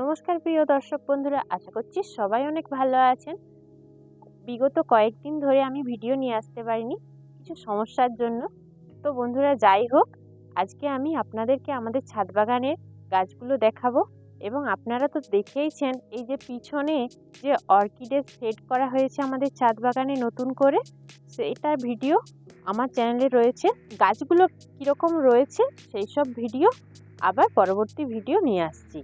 নমস্কার প্রিয় দর্শক বন্ধুরা, আশা করছি সবাই অনেক ভালো আছেন। বিগত কয়েকদিন ধরে আমি ভিডিও নিয়ে আসতে পারিনি কিছু সমস্যার জন্য। তো বন্ধুরা, যাই হোক, আজকে আমি আপনাদেরকে আমাদের ছাদ বাগানের গাছগুলো দেখাবো এবং আপনারা তো দেখেইছেন এই যে পিছনে যে অর্কিডের সেট করা হয়েছে আমাদের ছাদ বাগানে নতুন করে, সেটার ভিডিও আমার চ্যানেলে রয়েছে। গাছগুলো কীরকম রয়েছে সেই সব ভিডিও আবার পরবর্তী ভিডিও নিয়ে আসছি।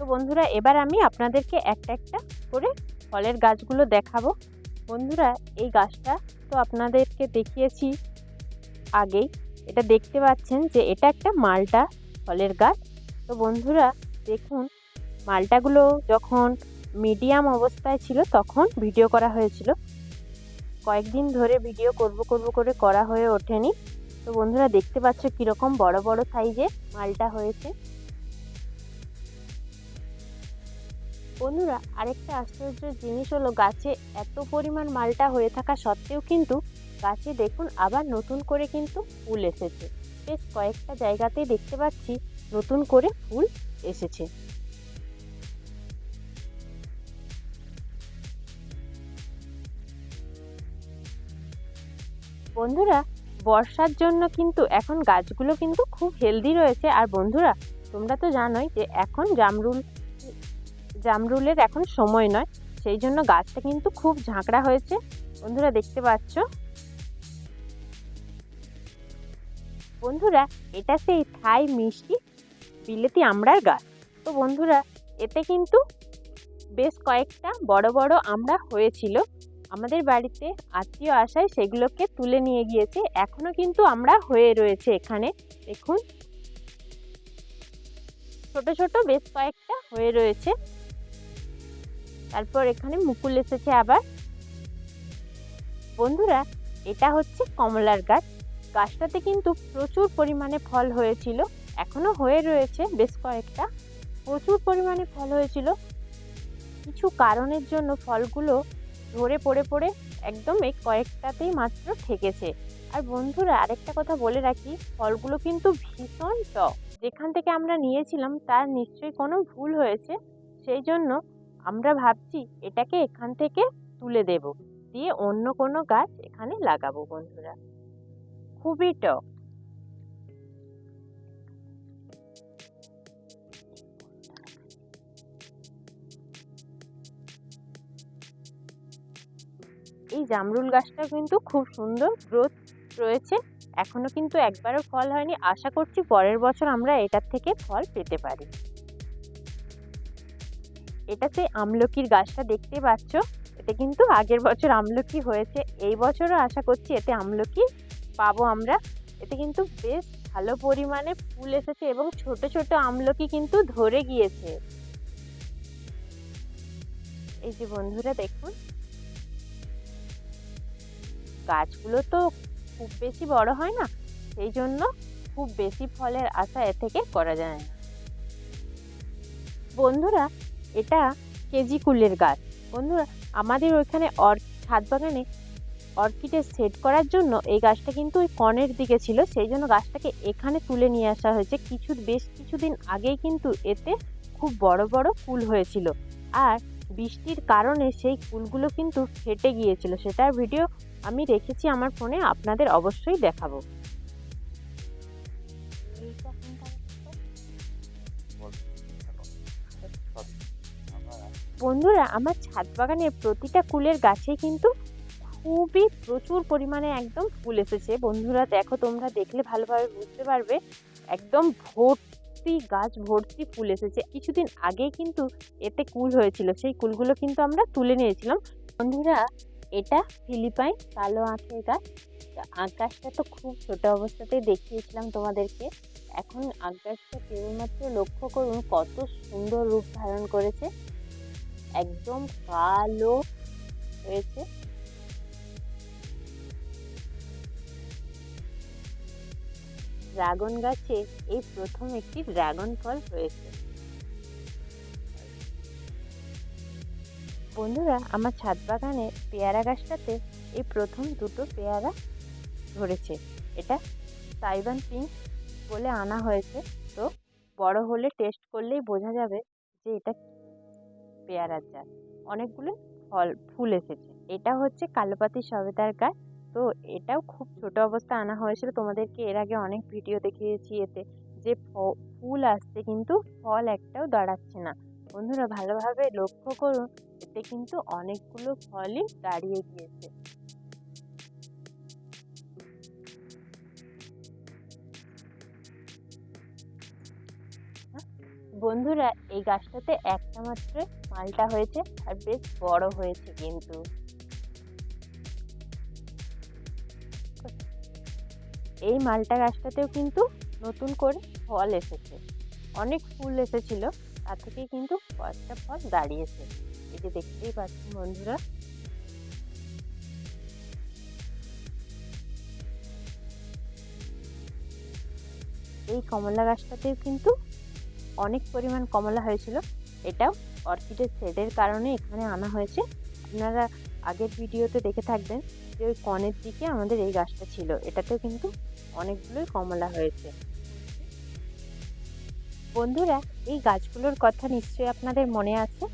তো বন্ধুরা, এবার আমি আপনাদেরকে একটা একটা করে ফলের গাছগুলো দেখাবো। বন্ধুরা, এই গাছটা তো আপনাদেরকে দেখিয়েছি আগেই। এটা দেখতে পাচ্ছেন যে এটা একটা মালটা ফলের গাছ। তো বন্ধুরা, দেখুন, মালটাগুলো যখন মিডিয়াম অবস্থায় ছিল তখন ভিডিও করা হয়েছিল। কয়েকদিন ধরে ভিডিও করব করব করে করা হয়ে ওঠেনি। তো বন্ধুরা, দেখতে পাচ্ছ কীরকম বড় বড় সাইজে মালটা হয়েছে। বন্ধুরা, আরেকটা আশ্চর্য জিনিস হলো গাছে এত পরিমাণ মালটা হয়ে থাকা সত্ত্বেও কিন্তু গাছে দেখুন আবার নতুন করে কিন্তু ফুল এসেছে। বেশ কয়েকটা জায়গাতেই দেখতে পাচ্ছি নতুন করে ফুল এসেছে। বন্ধুরা, বর্ষার জন্য কিন্তু এখন গাছগুলো কিন্তু খুব হেলদি রয়েছে। আর বন্ধুরা, তোমরা তো জানোই যে এখন জামরুল জামরুলের এখন সময় নয়, সেই জন্য গাছটা কিন্তু খুব ঝাঁকড়া হয়েছে। বন্ধুরা দেখতে পাচ্ছ? বন্ধুরা, এটা সেই থাই মিষ্টি বিলেতি আমড়ার গাছ। তো বন্ধুরা, এতে কিন্তু বেশ কয়েকটা বড় বড় আমড়া হয়েছিল। আমাদের বাড়িতে আত্মীয় আসায় সেগুলোকে তুলে নিয়ে গিয়েছে। এখনও কিন্তু আমরা হয়ে রয়েছে এখানে, দেখুন। ছোট ছোট বেশ কয়েকটা হয়ে রয়েছে। তারপর এখানে মুকুল এসেছে আবার। বন্ধুরা, এটা হচ্ছে কমলার গাছ। গাছটাতে কিন্তু প্রচুর পরিমাণে ফল হয়েছিল এখনও হয়ে রয়েছে বেশ কয়েকটা। প্রচুর পরিমাণে ফল হয়েছিল। কিছু কারণের জন্য ফলগুলো ধরে পড়ে পড়ে একদম এই কয়েকটাতেই মাত্র ঠেকেছে আর বন্ধুরা, আরেকটা কথা বলে রাখি, ফলগুলো কিন্তু ভীষণ টক। যেখান থেকে আমরা নিয়েছিলাম, তার নিশ্চয়ই কোনো ভুল হয়েছে। সেই জন্য আমরা ভাবছি এটাকে এখান থেকে তুলে দেব, দিয়ে অন্য কোনো গাছ এখানে লাগাবো বন্ধুরা। খুবই টক। এই জামরুল গাছটা কিন্তু খুব সুন্দর গ্রোথ রয়েছে, এখনও কিন্তু একবারও ফল হয়নি। আশা করছি পরের বছর আমরা এটার থেকে ফল পেতে পারি। এটা সেই আমলকির গাছটা দেখতে পাচ্ছ, এতে কিন্তু আগের বছর আমলকি হয়েছে, এই বছরও আশা করছি এতে আমলকি পাবো আমরা। এতে কিন্তু বেশ ভালো পরিমাণে ফুল এসেছে এবং ছোট ছোট আমলকি কিন্তু ধরে গিয়েছে। এই যে বন্ধুরা দেখুন। গাছগুলো তো খুব বেশি বড় হয় না, সেই জন্য খুব বেশি ফলের আশা এ থেকে করা যায় না। বন্ধুরা এটা কেজি কুলের গাছ। বন্ধুরা, আমাদের ওইখানে অর, ছাদ বাগানে অর্কিডের সেট করার জন্য এই গাছটা কিন্তু ওই কনের দিকে ছিল। সেই জন্য গাছটাকে এখানে তুলে নিয়ে আসা হয়েছে। কিছু, বেশ কিছুদিন আগেই কিন্তু এতে খুব বড় বড় ফুল হয়েছিল। আর বৃষ্টির কারণে সেই ফুলগুলো কিন্তু ফেটে গিয়েছিল। সেটার ভিডিও আমি রেখেছি আমার ফোনে, আপনাদের অবশ্যই দেখাবো। বন্ধুরা, আমার ছাদ বাগানের প্রতিটা কুলের গাছে কিন্তু খুবই প্রচুর পরিমাণে একদম ফুল এসেছে। বন্ধুরা, দেখো তোমরা দেখলে ভালোভাবে বুঝতে পারবে, একদম ভর্তি গাছ, ভর্তি ফুল এসেছে। কিছুদিন আগেই কিন্তু এতে কুল হয়েছিল, সেই কুলগুলো কিন্তু আমরা তুলে নিয়েছিলাম। বন্ধুরা, এটা ফিলিপাইন কালো আঁখের গাছ। গাছটা তো খুব ছোট অবস্থাতেই দেখিয়েছিলাম তোমাদেরকে। এখন আকাশটা কেবলমাত্র লক্ষ্য করুন, কত সুন্দর রূপ ধারণ করেছে। একদম কালো হয়েছে। ড্রাগন গাছে এই প্রথম একটি ড্রাগন ফল হয়েছে। বন্ধুরা, আমার ছাদ বাগানে পেয়ারা গাছটাতে এই প্রথম দুটো পেয়ারা ধরেছে। এটা সাইবান পিঙ্ক বলে আনা হয়েছে। তো বড় হলে টেস্ট করলেই বোঝা যাবে যে এটা পেয়ারার চাষ। অনেকগুলো ফল, ফুল এসেছে। এটা হচ্ছে কালোপাতি সবেদার গাছ। তো এটাও খুব ছোট অবস্থা আনা হয়েছিল। তোমাদেরকে এর আগে অনেক ভিডিও দেখিয়েছি এতে। যে ফুল আসছে কিন্তু ফল একটাও দাঁড়াচ্ছে না। বন্ধুরা ভালোভাবে লক্ষ্য করুন, এতে কিন্তু অনেকগুলো ফলই দাঁড়িয়ে গিয়েছে। বন্ধুরা, এই গাছটাতে একটা মাত্র মালটা হয়েছে আর বেশ বড় হয়েছে কিন্তু। এই মালটা গাছটাতেও কিন্তু নতুন করে ফল এসেছে। অনেক ফুল এসেছিল, তার থেকে কিন্তু কয়েকটা ফল দাঁড়িয়েছে। যে দেখতেই পাচ্ছেন বন্ধুরা। এই কমলা গাছটাতেও কিন্তু অনেক পরিমাণ কমলা হয়েছিল। এটাও অর্কিডের শেডের কারণে এখানে আনা হয়েছে। আপনারা আগের ভিডিওতে দেখে থাকবেন যে ওই কনের দিকে আমাদের এই গাছটা ছিল। এটাতেও কিন্তু অনেকগুলোই কমলা হয়েছে। বন্ধুরা, এই গাছগুলোর কথা নিশ্চয়ই আপনাদের মনে আছে?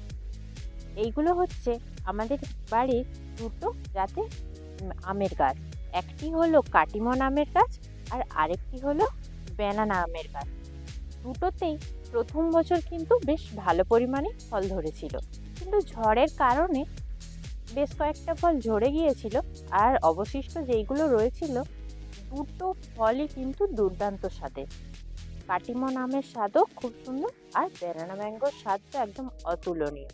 এইগুলো হচ্ছে আমাদের বাড়ির দুটো জাতে আমের গাছ। একটি হলো কাটিমন আমের গাছ আর আরেকটি হলো ব্যানানা আমের গাছ। দুটোতেই প্রথম বছর কিন্তু বেশ ভালো পরিমাণে ফল ধরেছিল। কিন্তু ঝড়ের কারণে বেশ কয়েকটা ফল ঝরে গিয়েছিল আর অবশিষ্ট যেইগুলো রয়েছিল, দুটো ফলই কিন্তু দুর্দান্ত স্বাদের কাটিমন আমের স্বাদও খুব সুন্দর আর ব্যানানা ম্যাঙ্গোর স্বাদটা একদম অতুলনীয়।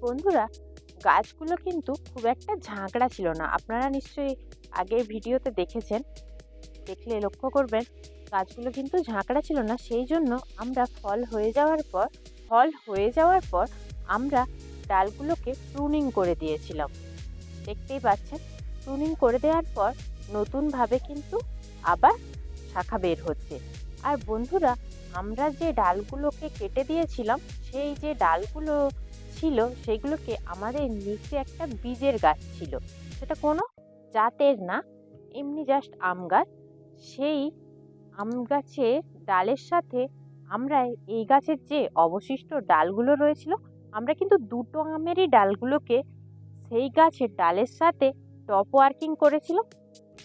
বন্ধুরা, গাছগুলো কিন্তু খুব একটা ঝাঁকড়া ছিল না। আপনারা নিশ্চয়ই আগের ভিডিওতে দেখেছেন। দেখলে লক্ষ্য করবেন গাছগুলো কিন্তু ঝাঁকড়া ছিল না, সেই জন্য আমরা ফল হয়ে যাওয়ার পর, ফল হয়ে যাওয়ার পর আমরা ডালগুলোকে প্রুনিং করে দিয়েছিলাম। দেখতেই পাচ্ছেন প্রুনিং করে দেওয়ার পর নতুনভাবে কিন্তু আবার শাখা বের হচ্ছে। আর বন্ধুরা, আমরা যে ডালগুলোকে কেটে দিয়েছিলাম, সেই যে ডালগুলো ছিল, সেগুলোকে আমাদের নিচে একটা বীজের গাছ ছিল। সেটা কোনো জাতের না, এমনি জাস্ট আম গাছ। সেই আম গাছের ডালের সাথে আমরা এই গাছের যে অবশিষ্ট ডালগুলো রয়েছিল, আমরা কিন্তু দুটো আমেরই ডালগুলোকে সেই গাছের ডালের সাথে টপ ওয়ার্কিং করেছিলাম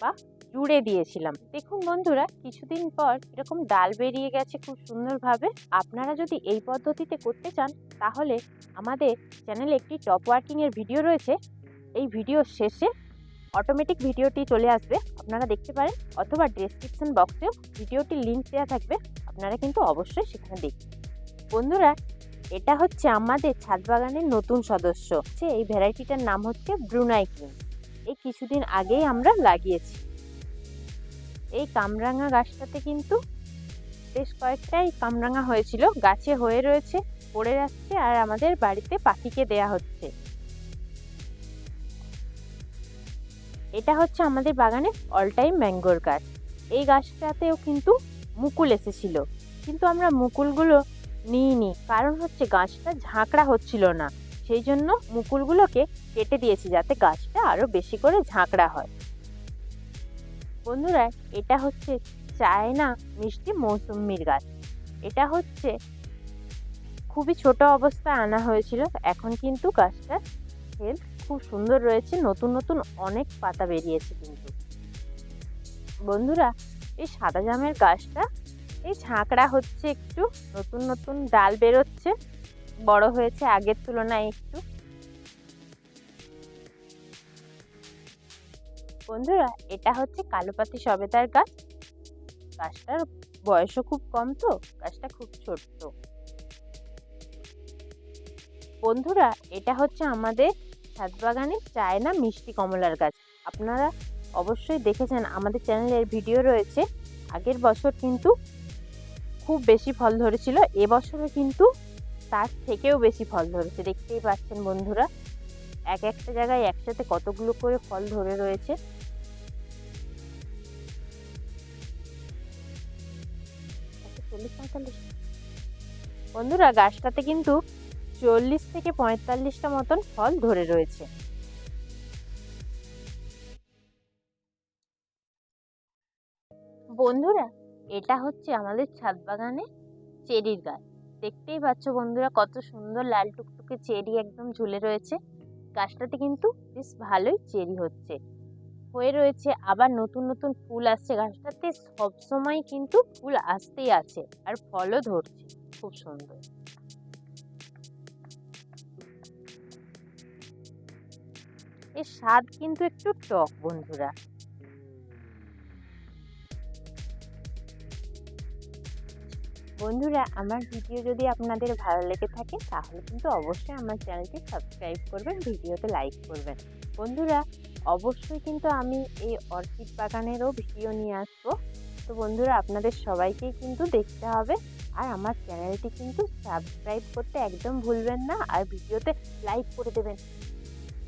বা জুড়ে দিয়েছিলাম। দেখুন বন্ধুরা, কিছুদিন পর এরকম ডাল বেরিয়ে গেছে খুব সুন্দরভাবে। আপনারা যদি এই পদ্ধতিতে করতে চান, তাহলে আমাদের চ্যানেলে একটি টপ ওয়ার্কিংয়ের ভিডিও রয়েছে। এই ভিডিও শেষে অটোমেটিক ভিডিওটি চলে আসবে, আপনারা দেখতে পারেন, অথবা ডেসক্রিপশন বক্সেও ভিডিওটির লিঙ্ক দেওয়া থাকবে, আপনারা কিন্তু অবশ্যই সেখানে দেখবেন বন্ধুরা, এটা হচ্ছে আমাদের ছাদ বাগানের নতুন সদস্য যে এই ভ্যারাইটিটার নাম হচ্ছে ব্রুনাই কিং। এই কিছুদিন আগেই আমরা লাগিয়েছি। এই কামরাঙা গাছটাতে কিন্তু বেশ কয়েকটাই কামরাঙা হয়েছিল, গাছে হয়ে রয়েছে, পড়ে যাচ্ছে আর আমাদের বাড়িতে পাখিকে দেয়া হচ্ছে। এটা হচ্ছে আমাদের বাগানে অল টাইম ম্যাঙ্গোর গাছ। এই গাছটাতেও কিন্তু মুকুল এসেছিল। কিন্তু আমরা মুকুলগুলো নিইনি, কারণ হচ্ছে গাছটা ঝাঁকড়া হচ্ছিল না। সেই জন্য মুকুলগুলোকে কেটে দিয়েছি যাতে গাছটা আরও বেশি করে ঝাঁকড়া হয়। বন্ধুরা, এটা হচ্ছে চায়না মিষ্টি মৌসুম্মির গাছ। এটা হচ্ছে খুবই ছোট অবস্থায় আনা হয়েছিল, এখন কিন্তু গাছটা হেলথ খুব সুন্দর রয়েছে। নতুন নতুন অনেক পাতা বেরিয়েছে কিন্তু। বন্ধুরা, এই সাদা জামের গাছটা, এই ঝাঁকড়া হচ্ছে একটু, নতুন নতুন ডাল বেরোচ্ছে। বড় হয়েছে আগের তুলনায় একটু। বন্ধুরা, এটা হচ্ছে কালোপাতি সবেদার গাছ। গাছটার বয়সও খুব কম তো, গাছটা খুব ছোট্ট। বন্ধুরা, এটা হচ্ছে আমাদের ছাদ বাগানে চায়না মিষ্টি কমলার গাছ। আপনারা অবশ্যই দেখেছেন, আমাদের চ্যানেলের ভিডিও রয়েছে। আগের বছর কিন্তু খুব বেশি ফল ধরেছিল এবছরে কিন্তু তার থেকেও বেশি ফল ধরেছে। দেখতেই পাচ্ছেন বন্ধুরা, এক একটা জায়গায় একসাথে কতগুলো করে ফল ধরে রয়েছে। বন্ধুরা, গাছটাতে কিন্তু চল্লিশ থেকে পঁয়তাল্লিশটা মতন ফল ধরে রয়েছে। বন্ধুরা, এটা হচ্ছে আমাদের ছাদ বাগানে চেরির গাছ। দেখতেই পাচ্ছ বন্ধুরা, কত সুন্দর লাল টুকটুকে চেরি একদম ঝুলে রয়েছে। গাছটাতে কিন্তু বেশ ভালোই চেরি হচ্ছে। হয়ে রয়েছে আবার নতুন নতুন ফুল আসছে। গাছটাতে সবসময় কিন্তু ফুল আসতেই আছে আর ফলও ধরছে। খুব সুন্দর। এর স্বাদ কিন্তু একটু টক, বন্ধুরা। বন্ধুরা, আমার ভিডিও যদি আপনাদের ভালো লেগে থাকে, তাহলে কিন্তু অবশ্যই আমার চ্যানেলটি সাবস্ক্রাইব করবেন, ভিডিওতে লাইক করবেন। বন্ধুরা, অবশ্যই কিন্তু আমি এই অর্কিড বাগানেরও ভিডিও নিয়ে আসব। তো বন্ধুরা, আপনাদের সবাইকেই কিন্তু দেখতে হবে। আর আমার চ্যানেলটি কিন্তু সাবস্ক্রাইব করতে একদম ভুলবেন না। আর ভিডিওতে লাইক করে দেবেন।